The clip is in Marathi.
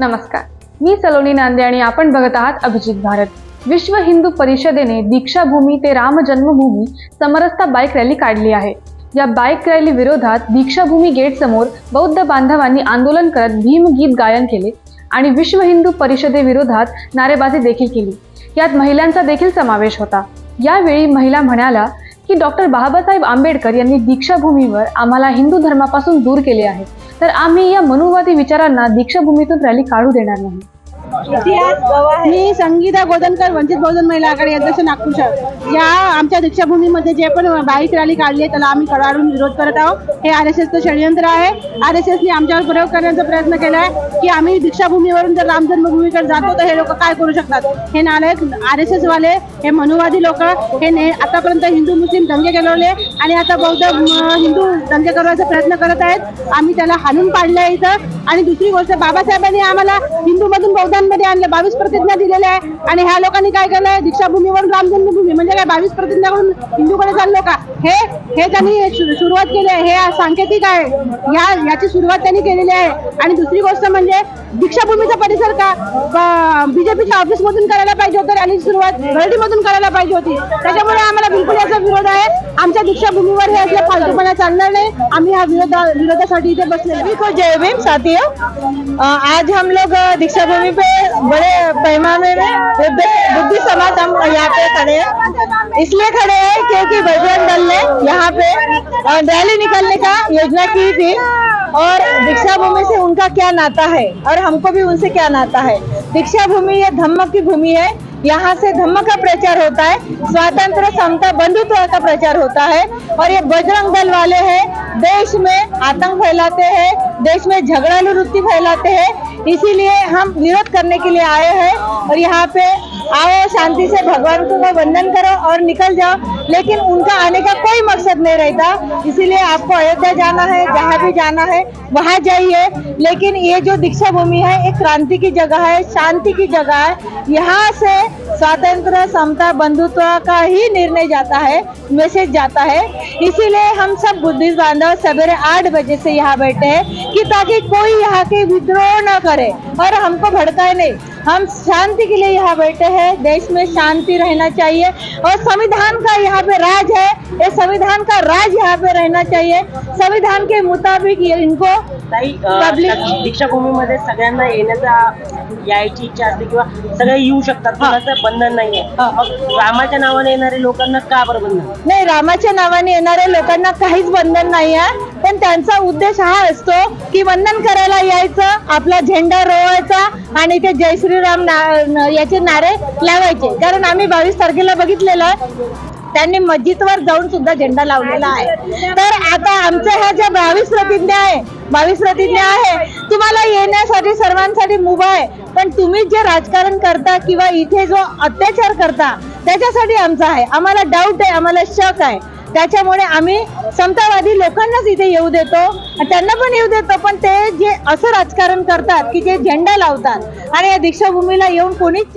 नमस्कार. मी सलोनी नांदे आणि आपण बघत आहात अभिजित भारत. विश्व हिंदू परिषदेने दीक्षाभूमी ते राम जन्मभूमी समरसता बाईक रॅली काढली आहे. या बाईक रॅली विरोधात दीक्षाभूमी गेट समोर बौद्ध बांधवांनी आंदोलन करत भीमगीत गायन केले आणि विश्व हिंदू परिषदेविरोधात नारेबाजी देखील केली. यात महिलांचा देखील समावेश होता. यावेळी महिला म्हणाल्या की डॉक्टर बाबासाहेब आंबेडकर यांनी दीक्षाभूमीवर आम्हाला हिंदू धर्मापासून दूर केले आहे. तर आम्ही या मनुवादी विचारांना दीक्षाभूमीतून रॅली काढू देणार नाही. मी संगीता गोदनकर वंचित बहुजन महिला आघाडी अध्यक्ष नागपूर शहर या आमच्या दीक्षाभूमीमध्ये जे पण बाईक रॅली काढली आहे त्याला आम्ही कडाडून विरोध करत आहोत. हे आर एस एसचं षडयंत्र आहे. आर एस एसने आमच्यावर प्रयोग करण्याचा प्रयत्न केला आहे की आम्ही दीक्षाभूमीवरून जर राम जन्मभूमीकडे जातो तर हे लोक काय करू शकतात? हे नालायक आर एस एस वाले हे मनुवादी लोक हे ने आतापर्यंत हिंदू मुस्लिम दंगे केलवले आणि आता बौद्ध हिंदू दंगे करण्याचा प्रयत्न करत आहेत. आम्ही त्याला हाणून पाडले इथं. आणि दुसरी गोष्ट बाबासाहेबांनी आम्हाला हिंदूमधून बौद्धांमध्ये आणलं बावीस प्रतिज्ञा दिलेल्या आहे. आणि ह्या लोकांनी काय केलंय दीक्षाभूमीवरून राम जन्मभूमी म्हणजे काय बावीस प्रतिज्ञा करून हिंदूकडे चाललो का? हे हे त्यांनी सुरुवात केली आहे हे सांकेतिक आहे. या याची सुरुवात त्यांनी केलेली आहे. आणि दुसरी गोष्ट म्हणजे दीक्षाभूमीचा परिसर का? बीजेपीच्या ऑफिस मधून करायला पाहिजे होतं आणि सुरुवात मधून करायला पाहिजे होती. त्याच्यामुळे आम्हाला बिलकुल याचा विरोध आहे. आमच्या दीक्षाभूमीवर हे असले फालतूपणा चालणार नाही. आम्ही हा विरोधा विरोधासाठी इथे बसलेलो को जय भीम साथियों. आज हम लोग दीक्षाभूमी पे बड़े पैमाने में समाज हम यहाँ पे खड़े हैं। इसलिए खड़े हैं क्योंकि बजरंग दल ने यहाँ पे रैली निकलने का योजना की थी और दीक्षा भूमि से उनका क्या नाता है और हमको भी उनसे क्या नाता है। दीक्षा भूमि ये धम्म की भूमि है। यहाँ से धम्म का प्रचार होता है स्वतंत्र समता, बंधुत्व का प्रचार होता है और ये बजरंग दल वाले हैं, देश में आतंक फैलाते हैं, देश में झगड़ालू वृत्ति फैलाते हैं। इसीलिए हम विरोध करने के लिए आए हैं और यहाँ पे आओ, शांति से भगवान को वंदन करो और निकल जाओ। लेकिन उनका आने का कोई मकसद नहीं रहता। इसीलिए आपको अयोध्या जाना है, जहाँ भी जाना है, वहाँ जाइए। लेकिन ये जो दीक्षा भूमि है, एक क्रांति की जगह है, शांति की जगह है। यहाँ से स्वातंत्र समता, बंधुत्व का ही निर्णय जाता है मैसेज जाता है। इसीलिए हम सब बुद्धिस्ट बांधव सवेरे आठ बजे से यहाँ बैठे हैं कि ताकि कोई यहाँ के विद्रोह न करे और हमको भड़काए नहीं। हम शांति के लिए यहाँ बैठे हैं। देश में शांति रहना चाहिए और संविधान का यहाँ पे राज है। ये संविधान का राज यहाँ पे रहना चाहिए। संविधान के मुताबिक इनको ताई Public- दीक्षाभूमीमध्ये सगळ्यांना येण्याचा यायची इच्छा असते किंवा सगळे येऊ शकतात कोणाचं बंधन नाहीये. हा. मग रामाच्या नावाने येणारे लोकांना का बरं बंधन? नाही रामाच्या नावाने येणाऱ्या लोकांना काहीच बंधन नाही आहे पण त्यांचा उद्देश हा असतो की वंदन करायला यायचं आपला झेंडा रोवायचा आणि ते जय श्रीराम ना- न- याचे नारे लावायचे. कारण आम्ही बावीस तारखेला बघितलेलं आहे त्यांनी मस्जिदवर जाऊन सुद्धा झेंडा लावलेला आहे. तर आता आमच्या ह्या ज्या बावीस प्रतिज्ञा आहे बावीस प्रतिज्ञा आहे. तुम्हाला येण्यासाठी सर्वांसाठी मुभा आहे. पण तुम्ही जे राजकारण करता किंवा इथे जो अत्याचार करता त्याच्यासाठी आमचा आहे. आम्हाला डाऊट आहे आम्हाला शक आहे. त्याच्यामुळे आम्ही समतावादी लोकांनाच इथे येऊ देतो. त्यांना पण येऊ देतो पण ते जे असं राजकारण करतात की जे झेंडा लावतात आणि या दीक्षाभूमीला येऊन कोणीच